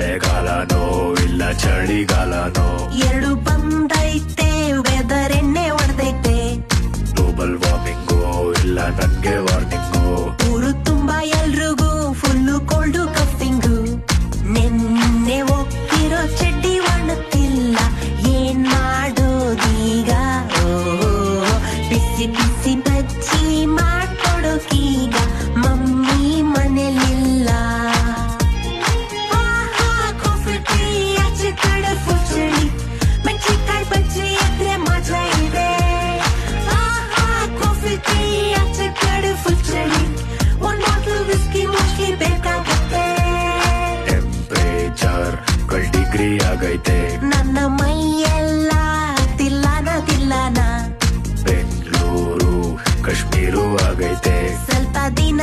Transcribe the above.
ಮಳೆಗಾಲನೋ ಇಲ್ಲ ಚಳಿಗಾಲನೋ? ಎರಡು ಬಂದೈತೆ ವೆದರ್ ಎಣ್ಣೆ ಹೊಡೆದೈತೆ ಗ್ಲೋಬಲ್ ವಾರ್ಮಿಂಗು ಇಲ್ಲ ನನ್ಗೆ ವಾರ್ನಿಂಗೋ ಊರು ತುಂಬಾ ಎಲ್ರಿಗೂ ಫುಲ್ಲು ಕೋಲ್ಡು ಕಫಿಂಗು ನಿನ್ನೆ ಹೋಗ್ತಿರೋ ಚಡ್ಡಿ ಒಣತಿಲ್ಲ ಏನ್ ಮಾಡೋದೀಗ? ಓ, ಬಿಸಿ ಬಿಸಿ ಬಜ್ಜಿ ಬೈತೆ ನನ್ನ ಮೈಯೆಲ್ಲ ತಿಲ್ಲನ ತಿಲ್ಲನ. ಬೆಂಗಳೂರು ಕಾಶ್ಮೀರು ಆಗೈತೆ. ಸ್ವಲ್ಪ ದಿನ